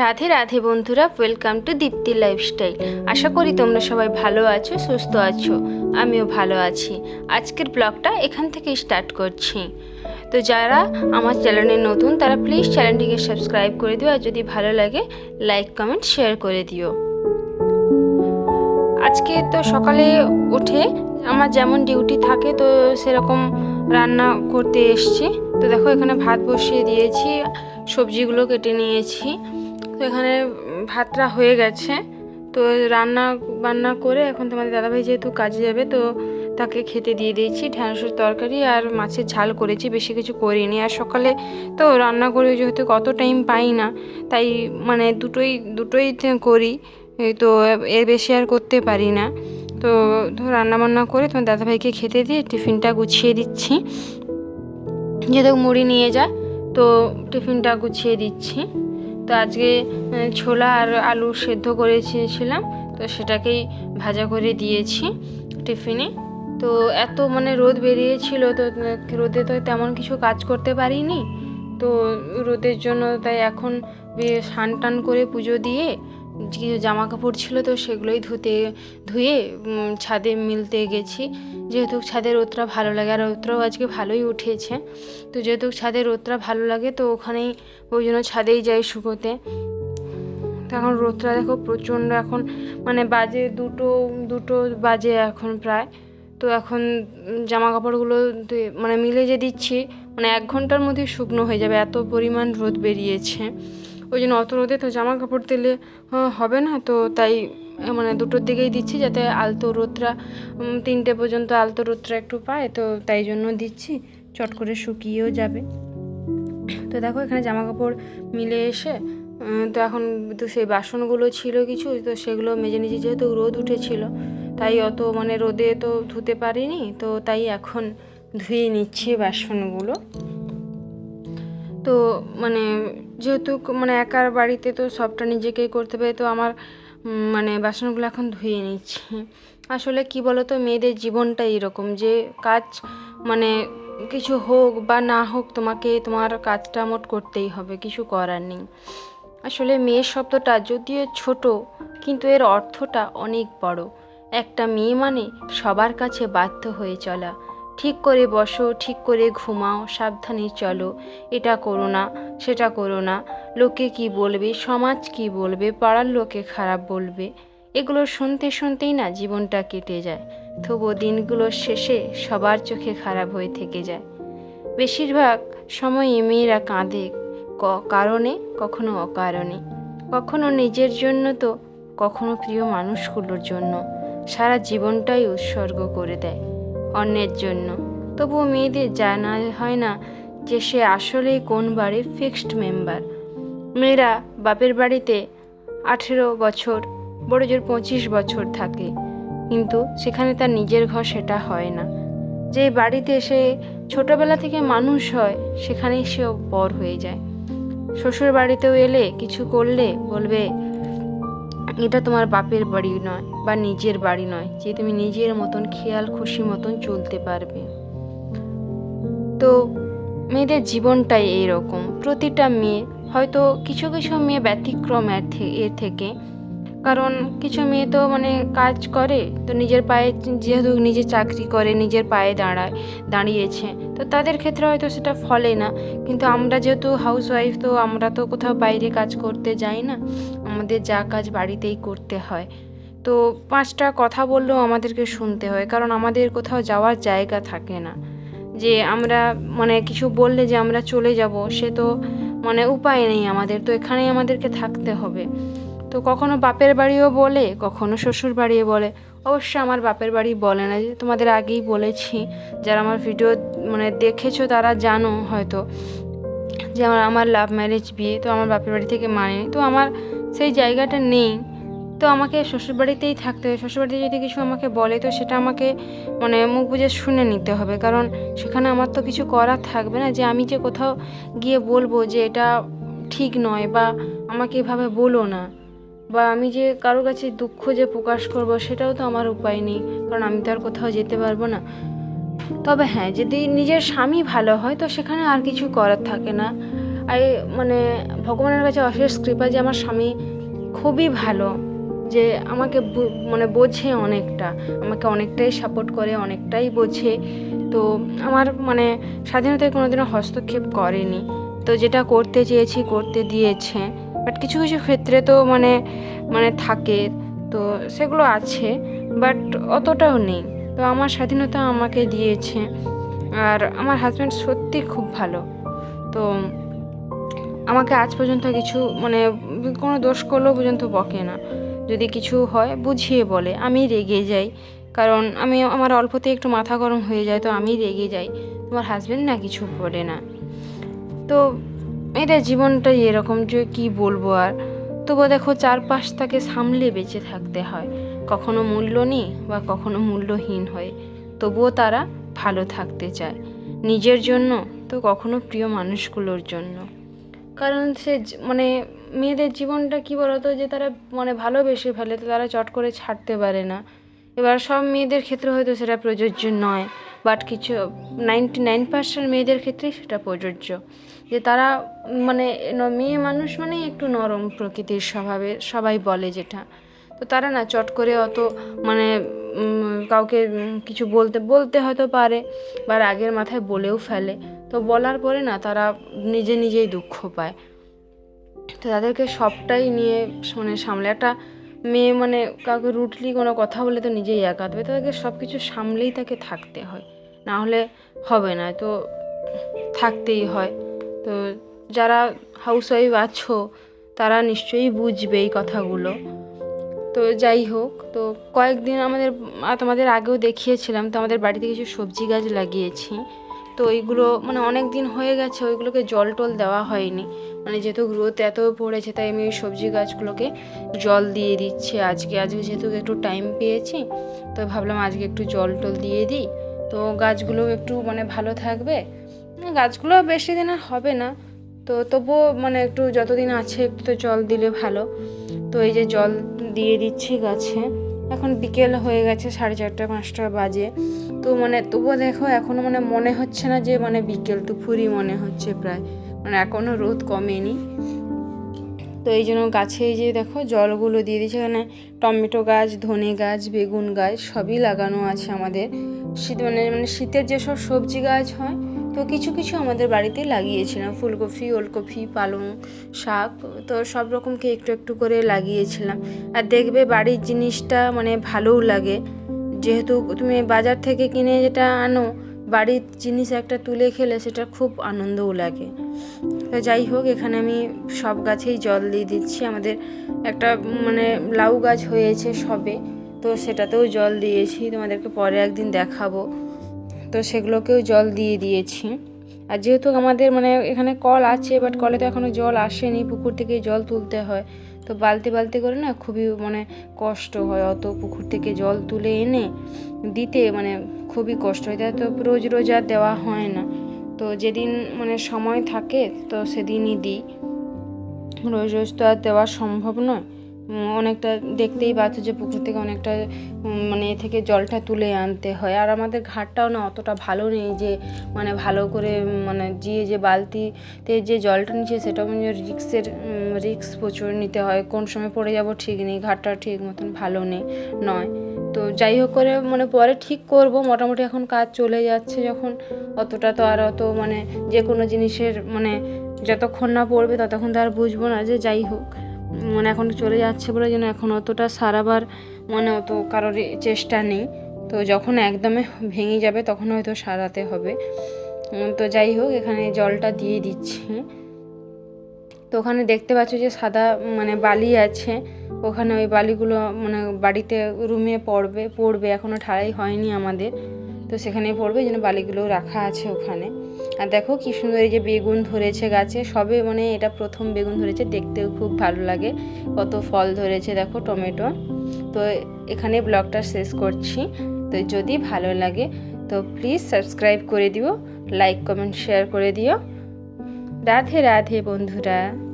রাধে রাধে বন্ধুরা welcome to Dipti lifestyle আশা করি তোমরা সবাই ভালো আছো, সুস্থ আছো, আমিও ভালো আছি। আজকের ব্লগটা এখান থেকে স্টার্ট করছি। তো যারা আমার চ্যানেলে নতুন, তারা প্লিজ চ্যানেলটিকে সাবস্ক্রাইব করে দিও, আর যদি ভালো লাগে লাইক কমেন্ট শেয়ার করে দিও। আজকে তো সকালে উঠে আমার যেমন ডিউটি থাকে, তো সেরকম রান্না করতে এসছি। তো দেখো এখানে ভাত বসিয়ে দিয়েছি, সবজিগুলো কেটে নিয়েছি। তো এখানে ভাতটা হয়ে গেছে। তো রান্না, বান্না করে এখন তোমাদের দাদাভাই যেহেতু কাজে যাবে, তো তাকে খেতে দিয়ে দিয়েছি ঢ্যাঁড়সের তরকারি আর মাছের ঝাল করেছি, বেশি কিছু করিনি। আর সকালে তো রান্না করে যেহেতু কত টাইম পাই না, তাই মানে দুটোই দুটোই করি তো এর বেশি আর করতে পারি না। তো রান্না বান্না করে তোমার দাদাভাইকে খেতে দিয়ে টিফিনটা গুছিয়ে দিচ্ছি। যেহেতু মুড়ি নিয়ে যায়, তো টিফিনটা গুছিয়ে দিচ্ছি। তো আজকে ছোলা আর আলু সেদ্ধ করেছিলাম তো সেটাকেই ভাজা করে দিয়েছি টিফিনে। তো এত মানে রোদ বেরিয়েছিল, তো রোদে তো তেমন কিছু কাজ করতে পারিনি। তো রোদের জন্য তাই এখন সান টান করে পুজো দিয়ে কিছু জামা কাপড় ছিল তো সেগুলোই ধুতে, ধুয়ে ছাদে মিলতে গেছি। যেহেতু ছাদের রোদটা ভালো লাগে, আর রোদটাও আজকে ভালোই উঠেছে। তো যেহেতু ছাদের রোদটা ভালো লাগে, তো ওখানেই ওই জন্য ছাদেই যাই শুকোতে। তো এখন রোদটা দেখো প্রচণ্ড এখন মানে বাজে দুটো দুটো বাজে এখন প্রায়। তো এখন জামা কাপড়গুলো মানে মিলে যে দিচ্ছি মানে এক ঘণ্টার মধ্যে শুকনো হয়ে যাবে, এত পরিমাণ রোদ বেরিয়েছে। ওই জন্য অত রোদে তো জামা কাপড় দিলে হবে না। তো তাই মানে দুটোর দিকেই দিচ্ছি যাতে আলতো উম, তিনটে পর্যন্ত আলতো রোদটা একটু পায়। তো তাই জন্য দিচ্ছি চট করে শুকিয়েও যাবে। তো দেখো এখানে জামা কাপড় মিলে এসে তো এখন তো সেই বাসনগুলো ছিল কিছু তো সেগুলো মেজে নিয়েছি যেহেতু রোদ উঠেছিল তাই অত মানে রোদে তো ধুতে পারিনি। তো তাই এখন ধুয়ে নিচ্ছি বাসনগুলো। তো মানে যেহেতু মানে একার বাড়িতে তো সবটা নিজেকেই করতে পারি তো আমার মানে বাসনগুলো এখন ধুয়ে নিচ্ছি। আসলে কি বলো তো মেয়েদের জীবনটা এরকম যে কাজ মানে কিছু হোক বা না হোক তোমাকে, তোমার কাজটা মোট করতেই হবে, কিছু করার নেই। আসলে মেয়ের শব্দটা যদিও ছোট, কিন্তু এর অর্থটা অনেক বড়। একটা মেয়ে মানে সবার কাছে বাধ্য হয়ে চলা। ঠিক করে বসো, ঠিক করে ঘুমাও, সাবধানে চলো। এটা করো না, সেটা করো না। লোকে কি বলবে, সমাজ কি বলবে, পাড়ার লোকে খারাপ বলবে? এগুলো শুনতে শুনতেই না জীবনটা কেটে যায়। তবুও দিনগুলোর শেষে সবার চোখে খারাপ হয়ে থেকে যায়। বেশিরভাগ সময় মেয়েরা কাঁদে, ক- কারণে, কখনো অকারণে। কখনো নিজের জন্য তো, কখনো প্রিয় মানুষগুলোর জন্য। সারা জীবনটাই উৎসর্গ করে দেয়। অন্যের জন্য। তবুও মেয়েদের জানা হয় না যে সে আসলেই কোন বাড়ির ফিক্সড মেম্বার মেয়েরা বাপের বাড়িতে আঠেরো বছর বড় জোর পঁচিশ বছর থাকে। কিন্তু সেখানে তার নিজের ঘর সেটা হয় না। যে বাড়িতে সে ছোটবেলা থেকে মানুষ হয়, সেখানেই সে বর হয়ে যায়। শ্বশুর বাড়িতেও এলে কিছু করলে বলবে, এটা তোমার বাপের বাড়ি নয়। বা নিজের বাড়ি নয়, যে তুমি নিজের মতন খেয়াল, খুশি মতন চলতে পারবে। তো মেয়েদের জীবনটাই এইরকম। প্রতিটা মেয়ে, হয়তো কিছু কিছু মেয়ে ব্যতিক্রম এর থেকে। কারণ কিছু মেয়ে তো মানে কাজ করে, তো নিজের পায়ে যেহেতু নিজে চাকরি করে, নিজের পায়ে দাঁড়ায়, দাঁড়িয়েছে, তো তাদের ক্ষেত্রে হয়তো সেটা ফলে না। কিন্তু আমরা যেহেতু হাউস ওয়াইফ তো আমরা তো কোথাও বাইরে কাজ করতে যাই না, আমাদের যা কাজ বাড়িতেই করতে হয়। তো পাঁচটা কথা বললেও আমাদেরকে শুনতে হয়, কারণ আমাদের কোথাও যাওয়ার জায়গা থাকে না। যে আমরা মানে কিছু বললে যে আমরা চলে যাব, সে তো মানে উপায় নেই আমাদের, তো এখানেই আমাদেরকে থাকতে হবে। তো কখনো বাপের বাড়িও বলে, কখনো শ্বশুর বাড়িও বলে। অবশ্য আমার বাপের বাড়ি বলে না, যে তোমাদের আগেই বলেছি, যারা আমার ভিডিও মানে দেখেছ তারা জানো হয়তো, যে আমার আমার লাভ ম্যারেজ বিয়ে, তো আমার বাপের বাড়ি থেকে মানেনি তো আমার সেই জায়গাটা নেই। তো আমাকে শ্বশুরবাড়িতেই থাকতে হবে শ্বশুরবাড়িতে যদি কিছু আমাকে বলে, তো সেটা আমাকে মানে মুখ বুঝে শুনে নিতে হবে। কারণ সেখানে আমার তো কিছু করার থাকবে না যে আমি যে কোথাও গিয়ে বলব যে এটা ঠিক নয় বা আমাকে এভাবে বলো না বা আমি যে কারোর কাছে দুঃখ যে প্রকাশ করব, সেটাও তো আমার উপায় নেই। কারণ আমি তো আর কোথাও যেতে পারব না। তবে হ্যাঁ যদি নিজের স্বামী ভালো হয়, তো সেখানে আর কিছু করার থাকে না। আই মানে ভগবানের কাছে অশেষ কৃপা যে আমার স্বামী খুবই ভালো। যে আমাকে মানে বোঝে অনেকটা, আমাকে অনেকটাই সাপোর্ট করে, অনেকটাই বোঝে। তো আমার মানে স্বাধীনতায় কোনোদিনও হস্তক্ষেপ করেনি। তো যেটা করতে চেয়েছি করতে দিয়েছে। বাট কিছু কিছু ক্ষেত্রে তো মানে মানে থাকে। তো সেগুলো আছে বাট অতটাও নেই। তো আমার স্বাধীনতা আমাকে দিয়েছে। আর আমার হাজব্যান্ড সত্যি খুব ভালো। তো আমাকে আজ পর্যন্ত কিছু মানে কোনো দোষ করলেও পর্যন্ত বকে না। যদি কিছু হয় বুঝিয়ে বলে, আমি রেগে যাই। কারণ আমি, আমার অল্পতে একটু মাথা গরম হয়ে যায়, তো আমি রেগে যাই। তোমার হাজব্যান্ড না কিছু বলে না। তো এদের জীবনটাই এরকম যে কি বলব আর? তবুও দেখো চারপাশ তাকে সামলে বেঁচে থাকতে হয়। কখনো মূল্য নেই বা কখনো মূল্যহীন হয়। তবুও তারা ভালো থাকতে চায়। নিজের জন্য তো কখনো প্রিয় মানুষগুলোর জন্য। কারণ সে মানে মেয়েদের জীবনটা কি বলতো? যে তারা মানে ভালোবেসে ফেলে, তো তারা চট করে ছাড়তে পারে না। এবার সব মেয়েদের ক্ষেত্রে হয়তো সেটা প্রযোজ্য নয় বাট কিছু নাইনটি নাইন পার্সেন্ট মেয়েদের ক্ষেত্রেই সেটা প্রযোজ্য। যে তারা মানে মেয়ে মানুষ মানেই একটু নরম প্রকৃতির স্বভাবে, সবাই বলে যেটা। তো তারা না চট করে অত মানে কাউকে কিছু বলতে বলতে হয়তো পারে, বা আগের মাথায় বলেও ফেলে। তো বলার পরে না তারা নিজে নিজেই দুঃখ পায়। তো তাদেরকে সবটাই নিয়ে মানে সামলে। একটা মেয়ে মানে কাউকে রুটলি কোনো কথা বলে তো নিজেই একা দেবে। তাদেরকে সব কিছু সামলেই তাকে থাকতে হয়। না হলে হবে না। তো থাকতেই হয়। তো যারা হাউসওয়াইফ আছো, তারা নিশ্চয়ই বুঝবে এই কথাগুলো। তো যাই হোক, তো কয়েকদিন আমাদের, তোমাদের আগেও দেখিয়েছিলাম, তো আমাদের বাড়িতে কিছু সবজি গাছ লাগিয়েছি। তো ওইগুলো মানে অনেক দিন হয়ে গেছে, ওইগুলোকে জল টল দেওয়া হয়নি। মানে যেহেতু গ্রোথ এত পড়েছে, তাই আমি ওই সবজি গাছগুলোকে জল দিয়ে দিচ্ছি। আজকে আজকে যেহেতু একটু টাইম পেয়েছি, তো ভাবলাম আজকে একটু জল টল দিয়ে দিই। তো গাছগুলো একটু মানে ভালো থাকবে। গাছগুলো বেশি দিন আর হবে না। তো তবুও মানে একটু যতদিন আছে, একটু তো জল দিলে ভালো। তো এই যে জল দিয়ে দিচ্ছি গাছে। এখন বিকেল হয়ে গেছে, সাড়ে চারটা, পাঁচটা বাজে। তো মানে তবুও দেখো এখনও মানে মনে হচ্ছে না যে মানে বিকেল দুপুরই মনে হচ্ছে প্রায়। মানে এখনও রোদ কমেনি। তো এই জন্য গাছে যে দেখো জলগুলো দিয়ে দিয়েছে। এখানে টমেটো গাছ, ধনে গাছ, বেগুন গাছ সবই লাগানো আছে আমাদের। শীত মানে মানে শীতের যেসব সবজি গাছ হয় তো কিছু কিছু আমাদের বাড়িতে লাগিয়েছিলাম, ফুলকপি, ওলকপি, পালং শাক, তো সব রকমকে একটু একটু করে লাগিয়েছিলাম। আর দেখবে বাড়ির জিনিসটা মানে ভালোও লাগে। যেহেতু তুমি বাজার থেকে কিনে যেটা আনো, বাড়ির জিনিস একটা তুলে খেলে সেটা খুব আনন্দও লাগে। তো যাই হোক, এখানে আমি সব গাছেই জল দিয়ে দিচ্ছি। আমাদের একটা মানে লাউ গাছ হয়েছে সবে, তো সেটাতেও জল দিয়েছি। তোমাদেরকে পরে একদিন দেখাবো। তো সেগুলোকেও জল দিয়ে দিয়েছি। আর যেহেতু আমাদের মানে এখানে কল আছে বাট কলে তো এখনও জল আসেনি, পুকুর থেকে জল তুলতে হয়। তো বালতি বালতি করে না খুবই মানে কষ্ট হয় অত পুকুর থেকে জল তুলে এনে দিতে মানে খুবই কষ্ট হয়। তাই তো রোজ রোজ আর দেওয়া হয় না। তো যেদিন মানে সময় থাকে তো সেদিনই দিই। রোজ রোজ তো আর দেওয়া সম্ভব নয়। অনেকটা দেখতেই পাচ্ছ যে পুকুর থেকে অনেকটা মানে এ থেকে জলটা তুলে আনতে হয়। আর আমাদের ঘাটটাও না অতটা ভালো নেই যে মানে ভালো করে মানে গিয়ে যে বালতিতে যে জলটা নিচ্ছে সেটা মানে রিক্সের রিক্স প্রচুর নিতে হয়। কোন সময় পড়ে যাব ঠিক নেই, ঘাটটা ঠিক মতন ভালো নেই, নয়। তো যাই হোক করে মানে পরে ঠিক করব। মোটামুটি এখন কাজ চলে যাচ্ছে যখন। অতটা তো আর অত মানে যে কোনো জিনিসের মানে যতক্ষণ না পড়বে ততক্ষণ তো আর বুঝব না যে যাই হোক। মানে এখন চলে যাচ্ছে বলে যেন এখন অতটা সারাবার মানে অত কারোর চেষ্টা নেই। তো যখন একদমে ভেঙে যাবে তখন হয়তো সারাতে হবে। তো যাই হোক, এখানে জলটা দিয়ে দিচ্ছি। তো ওখানে দেখতে পাচ্ছ যে সাদা মানে বালি আছে। ওখানে ওই বালিগুলো মানে বাড়িতে রুমে পড়বে পড়বে। এখনও ঠাড়াই হয়নি আমাদের। তো সেখানেই পড়বে যেন বালিগুলো রাখা আছে ওখানে। আর দেখো কি সুন্দর এই যে বেগুন ধরেছে গাছে, সবে মানে এটা প্রথম বেগুন ধরেছে, দেখতেও খুব ভালো লাগে। কত ফল ধরেছে দেখো টমেটো। তো এখানে ব্লগটা শেষ করছি। তো যদি ভালো লাগে, তো প্লিজ সাবস্ক্রাইব করে দিও লাইক কমেন্ট শেয়ার করে দিও। রাধে রাধে বন্ধুরা।